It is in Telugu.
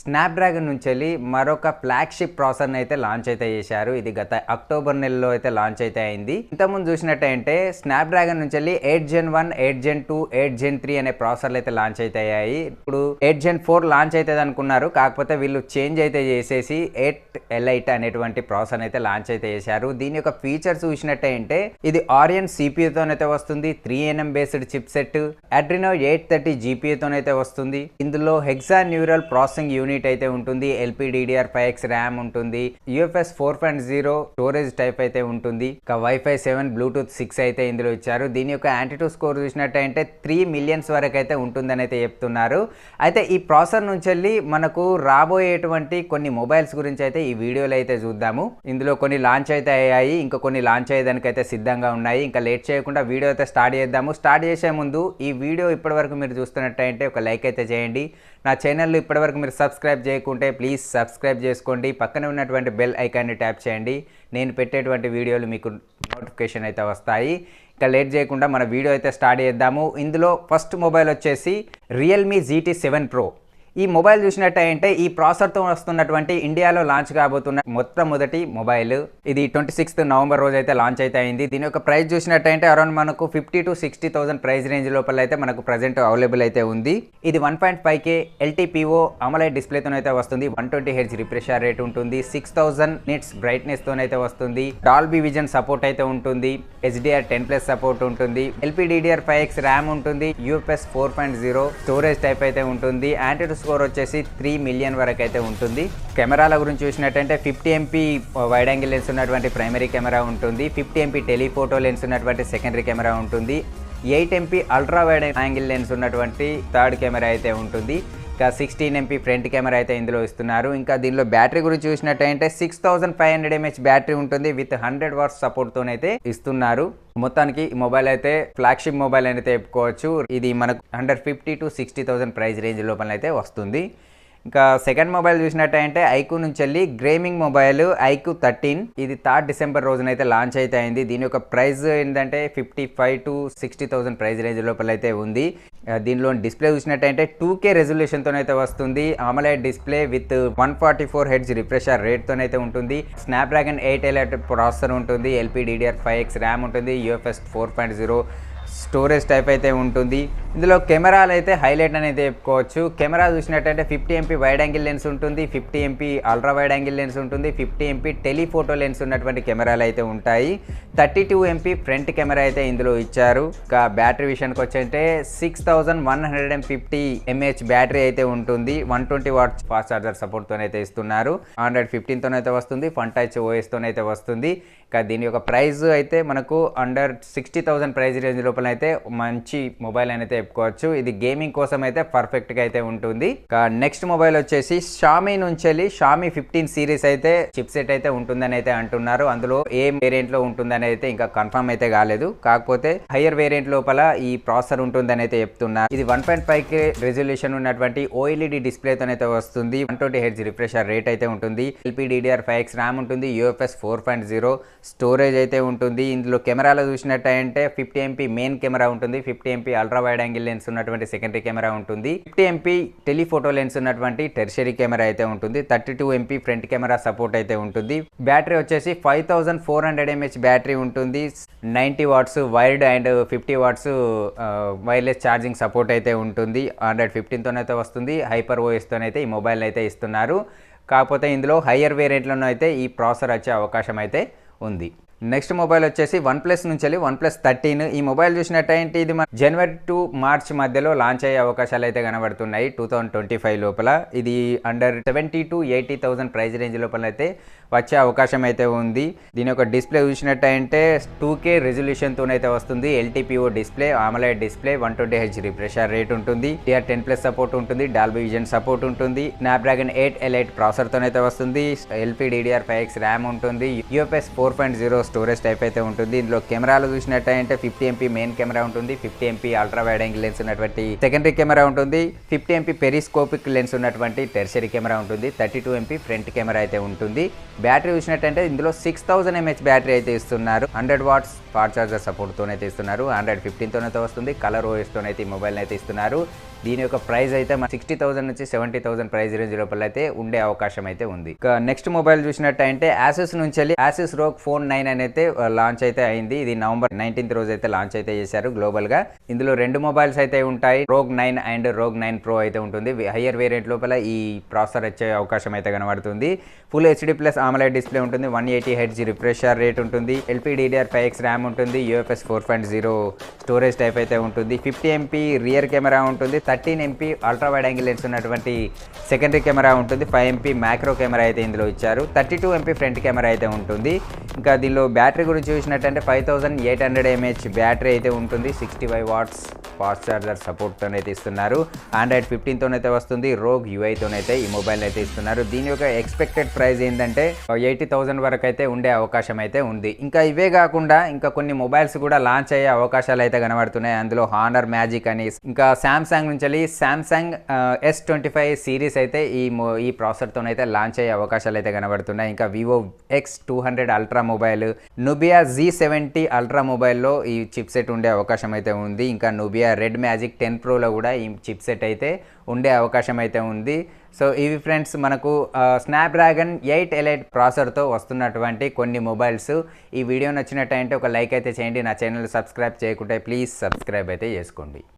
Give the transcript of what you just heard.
స్నాప్డ్రాగన్ నుంచి వెళ్ళి మరొక ఫ్లాగ్షిప్ ప్రాసెసర్ని అయితే లాంచ్ అయితే చేశారు. ఇది గత అక్టోబర్ నెలలో అయితే లాంచ్ అయితే అయింది. ఇంతకుముందు చూసినట్టయితే స్నాప్డ్రాగన్ నుంచి వెళ్ళి eight gen one eight gen two eight gen three అనే ప్రాసెసర్లు అయితే లాంచ్ అయితే అయ్యాయి. ఇప్పుడు ఎయిట్ జెన్ ఫోర్ లాంచ్ అవుతుంది అనుకున్నారు. కాకపోతే వీళ్ళు చేంజ్ అయితే చేసేసి ఎయిట్ ఎలైట్ అనేటువంటి ప్రాసెసర్ అయితే లాంచ్ అయితే చేశారు. దీని యొక్క ఫీచర్స్ చూసినట్టయితే ఇది ఆరియన్ తోనైతే వస్తుంది. Three nm based chip set Adreno eight thirty తోనైతే వస్తుంది. ఇందులో హెక్సా న్యూరల్ ప్రాసెసింగ్ యూనిట్ అయితే ఉంటుంది ఎల్పిడిడిఆర్ ఫైవ్ ఎక్స్ ర్యామ్ ఉంటుంది UFS four point zero storage type అయితే ఉంటుంది ఇక వైఫై సెవెన్ బ్లూటూత్ సిక్స్ అయితే ఇందులో ఇచ్చారు. దీని యొక్క యాంటీటూ స్కోర్ చూసినట్టయితే త్రీ మిలియన్స్ వరకు అయితే ఉంటుందని అయితే చెప్తున్నారు. అయితే ఈ ప్రాసెసర్ నుంచి వెళ్ళి మనకు రాబోయేటువంటి కొన్ని మొబైల్స్ గురించి అయితే ఈ వీడియోలో అయితే చూద్దాము. ఇందులో కొన్ని లాంచ్ అయితే అయ్యాయి ఇంకా కొన్ని లాంచ్ అయ్యేదానికి అయితే సిద్ధంగా ఉన్నాయి. ఇంకా లేట్ చేయకుండా వీడియో అయితే స్టార్ట్ చేద్దాము. స్టార్ట్ చేసే ముందు ఈ వీడియో ఇప్పటివరకు మీరు చూస్తున్నట్టయితే ఒక లైక్ అయితే చేయండి. నా ఛానల్లో ఇప్పటివరకు మీరు సబ్స్క్రైబ్ సబ్స్క్రైబ్ చేయకుంటే ప్లీజ్ సబ్స్క్రైబ్ చేసుకోండి. పక్కనే ఉన్నటువంటి బెల్ ఐకాన్ని ట్యాప్ చేయండి. నేను పెట్టేటువంటి వీడియోలు మీకు నోటిఫికేషన్ అయితే వస్తాయి. ఇంకా లేట్ చేయకుండా మన వీడియో అయితే స్టార్ట్ చేద్దాము. ఇందులో ఫస్ట్ మొబైల్ వచ్చేసి రియల్మీ జీటీ సెవెన్ ప్రో ఈ మొబైల్ చూసినట్టయితే ఈ ప్రాసెసర్తో వస్తున్నటువంటి ఇండియాలో లాంచ్ కాబోతున్న మొట్టమొదటి మొబైల్. ఇది ట్వంటీ సిక్స్త్ నవంబర్ రోజు అయితే లాంచ్ అయితే అయింది. దీని యొక్క ప్రైస్ చూసినట్టయితే అరౌండ్ మనకు fifty to sixty thousand price range లోపల అయితే మనకు ప్రజెంట్ అవైలబుల్ అయితే ఉంది. ఇది one point five K LTPO AMOLED డిస్ప్లేతో అయితే వస్తుంది. One twenty H refresher rate ఉంటుంది. సిక్స్ థౌసండ్ నిట్స్ బ్రైట్నెస్ తోనైతే వస్తుంది. డాల్బీ విజన్ సపోర్ట్ అయితే ఉంటుంది. హెచ్డిఆర్ టెన్ ప్లస్ సపోర్ట్ ఉంటుంది. ఎల్పిడిడిఆర్ ఫైవ్ ఎక్స్ ర్యామ్ ఉంటుంది. UFS four point zero storage type అయితే ఉంటుంది. యాంటీటు స్కోర్ వచ్చేసి త్రీ మిలియన్ వరకు అయితే ఉంటుంది. కెమెరాల గురించి చూసినట్టయితే fifty MP wide angle lens ఉన్నటువంటి ప్రైమరీ కెమెరా ఉంటుంది. ఫిఫ్టీ ఎంపీ టెలిఫోటో లెన్స్ ఉన్నటువంటి సెకండరీ కెమెరా ఉంటుంది. Eight MP ultra wide angle lens ఉన్నటువంటి థర్డ్ కెమెరా అయితే ఉంటుంది. ఇంకా సిక్స్టీన్ ఎంపీ ఫ్రంట్ కెమెరా అయితే ఇందులో ఇస్తున్నారు. ఇంకా దీనిలో బ్యాటరీ గురించి చూసినట్టయితే six thousand five hundred mAh battery ఉంటుంది. విత్ హండ్రెడ్ వాట్స్ సపోర్ట్తోనైతే ఇస్తున్నారు. మొత్తానికి ఈ మొబైల్ అయితే ఫ్లాగ్షిప్ మొబైల్ అయితే చెప్పుకోవచ్చు. ఇది మనకు hundred fifty to sixty thousand price range లోపల అయితే వస్తుంది. ఇంకా సెకండ్ మొబైల్ చూసినట్టయితే ఐకు నుంచి వెళ్ళి గ్రేమింగ్ మొబైల్ ఐకు థర్టీన్ ఇది థర్డ్ డిసెంబర్ రోజున అయితే లాంచ్ అయితే అయింది. దీని యొక్క ప్రైస్ ఏంటంటే fifty five to sixty thousand price range లోపల అయితే ఉంది దీనిలో డిస్ప్లే చూసినట్టయితే టూ కే రెజల్యూషన్తో అయితే వస్తుంది. AMOLED display with one forty four hertz refresher రేట్తోనైతే ఉంటుంది. స్నాప్డ్రాగన్ ఎయిట్ ఎలైట్ ప్రాసెసర్ ఉంటుంది. ఎల్పిడిడిఆర్ ఫైవ్ ఎక్స్ ర్యామ్ ఉంటుంది. UFS four point zero storage type అయితే ఉంటుంది. ఇందులో కెమెరాలు అయితే హైలైట్ అనేది చెప్పుకోవచ్చు. కెమెరా చూసినట్టయితే fifty MP wide angle lens ఉంటుంది fifty MP ultra wide angle lens ఉంటుంది ఫిఫ్టీ ఎంపీ టెలిఫోటో లెన్స్ ఉన్నటువంటి కెమెరాలు అయితే ఉంటాయి. Thirty two MP front camera అయితే ఇందులో ఇచ్చారు. ఇంకా బ్యాటరీ విషయానికి వచ్చంటే six thousand one hundred and fifty mAh battery అయితే ఉంటుంది. One twenty watt fast charger సపోర్ట్తో అయితే ఇస్తున్నారు. హండ్రెడ్ ఫిఫ్టీన్తోనైతే వస్తుంది. ఫన్ టచ్ ఓఎస్తోనైతే వస్తుంది. ఇంకా దీని యొక్క ప్రైస్ అయితే మనకు under sixty thousand price range లోపల అయితే మంచి మొబైల్ అయితే చెప్పుకోవచ్చు. ఇది గేమింగ్ కోసం అయితే పర్ఫెక్ట్గా అయితే ఉంటుంది. నెక్స్ట్ మొబైల్ వచ్చేసి షామీ నుంచి వెళ్ళి షామీ ఫిఫ్టీన్ సిరీస్ అయితే చిప్ సెట్ అయితే ఉంటుందని అయితే అంటున్నారు. అందులో ఏ వేరియంట్లో ఉంటుందని అయితే ఇంకా కన్ఫర్మ్ అయితే కాలేదు. కాకపోతే హయ్యర్ వేరియంట్ లోపల ఈ ప్రాసెసర్ ఉంటుందని అయితే చెప్తున్నారు ఇది one point five K resolution ఉన్నటువంటి ఓఎల్ఈడి డిస్ప్లే తోనైతే వస్తుంది. One twenty hertz refresher rate అయితే ఉంటుంది. ఎల్పిడిడిఆర్ ఫైవ్ ఎక్స్ ర్యామ్ ఉంటుంది. UFS four point zero storage అయితే ఉంటుంది. ఇందులో కెమెరాలో చూసినట్టయితే ఫిఫ్టీ ఎంపీ మెయిన్ కెమెరా ఉంటుంది. Fifty MP ultra wide angle lens ఉన్నటువంటి సెకండరీ కెమెరా ఉంటుంది. ఫిఫ్టీ ఎంపీ టెలిఫోటో లెన్స్ ఉన్నటువంటి టెర్షరీ కెమెరా అయితే ఉంటుంది. Thirty two MP front camera support అయితే ఉంటుంది. బ్యాటరీ వచ్చేసి five thousand four hundred mAh battery ఉంటుంది. Ninety watts wired and fifty watts wireless charging support అయితే ఉంటుంది. హండ్రెడ్ ఫిఫ్టీన్తోనైతే వస్తుంది. హైపర్ ఓఎస్తోనైతే ఈ మొబైల్ అయితే ఇస్తున్నారు. కాకపోతే ఇందులో హయ్యర్ వేరియంట్లను అయితే ఈ ప్రాసెసర్ వచ్చే అవకాశం అయితే ఉంది. నెక్స్ట్ మొబైల్ వచ్చేసి వన్ ప్లస్ నుంచి వెళ్ళి వన్ ప్లస్ థర్టీన్. ఈ మొబైల్ చూసినట్టయితే ఇది మన జనవరి టు మార్చ్ మధ్యలో లాంచ్ అయ్యే అవకాశాలు అయితే కనబడుతున్నాయి టూ థౌసండ్ ట్వంటీ ఫైవ్ లోపల. ఇది under seventy to eighty thousand price range లోపల అయితే వచ్చే అవకాశం అయితే ఉంది. దీని యొక్క డిస్ప్లే చూసినట్టయితే టూ కే రెజల్యూషన్తోనైతే వస్తుంది. LTPO display AMOLED display one twenty H refresher rate ఉంటుంది. టీఆర్ టెన్ ప్లస్ సపోర్ట్ ఉంటుంది. డాల్బీ విజన్ సపోర్ట్ ఉంటుంది. స్నాప్డ్రాగన్ ఎయిట్ ఎల్ ఎయిట్ ప్రాసెసర్తోనైతే వస్తుంది. ఎల్పీడీడీఆర్ ఫైవ్ ఎక్స్ ర్యామ్ ఉంటుంది. UFS four point zero storage type అయితే ఉంటుంది. ఇందులో కెమెరాలు చూసినట్టయితే ఫిఫ్టీ ఎంపీ మెయిన్ కెమెరా ఉంటుంది. Fifty MP ultra wide angle lens ఉన్నటువంటి సెకండరీ కెమెరా ఉంటుంది. ఫిఫ్టీ ఎంపీ పెరిస్కోపిక్ లెన్స్ ఉన్నటువంటి టెర్షరీ కెమెరా ఉంటుంది. Thirty two MP front camera అయితే ఉంటుంది. బ్యాటరీ చూసినట్టయితే ఇందులో సిక్స్ థౌసండ్ ఎంహెచ్ బ్యాటరీ అయితే ఇస్తున్నారు. హండ్రెడ్ వాట్స్ ఫాస్ట్ చార్జర్ సపోర్ట్తోనైతే ఇస్తున్నారు ఆండ్రాయిడ్ ఫిఫ్టీన్తోనైతే వస్తుంది. కలర్ ఓఎస్తోనైతే ఈ మొబైల్ అయితే ఇస్తున్నారు. దీని యొక్క ప్రైస్ అయితే సిక్స్టీ థౌసండ్ నుంచి సెవెంటీ థౌసండ్ ప్రైస్ రేంజ్ లోపల అయితే ఉండే అవకాశం అయితే ఉంది. ఇక నెక్స్ట్ మొబైల్ చూసినట్టయితే యాసెస్ నుంచి వెళ్ళి యాసెస్ రోగ్ ఫోన్ నైన్ అని అయితే లాంచ్ అయితే అయింది. ఇది నవంబర్ నైన్టీన్త్ రోజు అయితే లాంచ్ అయితే చేశారు గ్లోబల్గా. ఇందులో రెండు మొబైల్స్ అయితే ఉంటాయి. ROG nine and ROG nine pro అయితే ఉంటుంది. హయ్యర్ వేరియంట్ లోపల ఈ ప్రాసెసర్ వచ్చే అవకాశం అయితే కనబడుతుంది. Full HD plus AMOLED display ఉంటుంది. One eighty hertz refresher rate ఉంటుంది. ఎల్పీడీడీఆర్ ఫైవ్ ఎక్స్ ర్యామ్ ఉంటుంది UFS four point zero storage type అయితే ఉంటుంది ఫిఫ్టీ ఎంపీ రియర్ కెమెరా ఉంటుంది thirteen MP ultra wide angle lens ఉన్నటువంటి సెకండరీ కెమెరా ఉంటుంది ఫైవ్ ఎంపీ మ్యాక్రో కెమెరా అయితే ఇందులో ఇచ్చారు thirty two MP front camera అయితే ఉంటుంది. ఇంకా దీనిలో బ్యాటరీ గురించి చూసినట్టంటే five thousand eight hundred mAh battery అయితే ఉంటుంది sixty five watts fast charger సపోర్ట్తోనైతే ఇస్తున్నారు ఆండ్రాయిడ్ ఫిఫ్టీన్తోనైతే వస్తుంది. రోగ్ యూఐతోనైతే ఈ మొబైల్ అయితే ఇస్తున్నారు. దీని యొక్క ఎక్స్పెక్టెడ్ ప్రైస్ ఏంటంటే ఎయిటీ థౌసండ్ వరకు అయితే ఉండే అవకాశం అయితే ఉంది. ఇంకా ఇవే కాకుండా ఇంకా కొన్ని మొబైల్స్ కూడా లాంచ్ అయ్యే అవకాశాలు అయితే కనబడుతున్నాయి. అందులో హానర్ మ్యాజిక్ అని ఇంకా శాంసంగ్ నుంచి వెళ్ళి Samsung S twenty five series అయితే ఈ ఈ ప్రాసెసర్తోనైతే లాంచ్ అయ్యే అవకాశాలు అయితే కనబడుతున్నాయి. ఇంకా Vivo X two hundred ultra mobile Nubia Z seventy ultra మొబైల్లో ఈ చిప్ సెట్ ఉండే అవకాశం అయితే ఉంది. ఇంకా నుబియా రెడ్ మ్యాజిక్ టెన్ ప్రోలో కూడా ఈ చిప్ సెట్ అయితే ఉండే అవకాశం అయితే ఉంది. సో ఇవి ఫ్రెండ్స్ మనకు స్నాప్డ్రాగన్ ఎయిట్ ఎలైట్ ప్రాసెసర్తో వస్తున్నటువంటి కొన్ని మొబైల్స్. ఈ వీడియో నచ్చినట్టయితే ఒక లైక్ అయితే చేయండి. నా ఛానల్ సబ్స్క్రైబ్ చేయకుంటే ప్లీజ్ సబ్స్క్రైబ్ అయితే చేసుకోండి.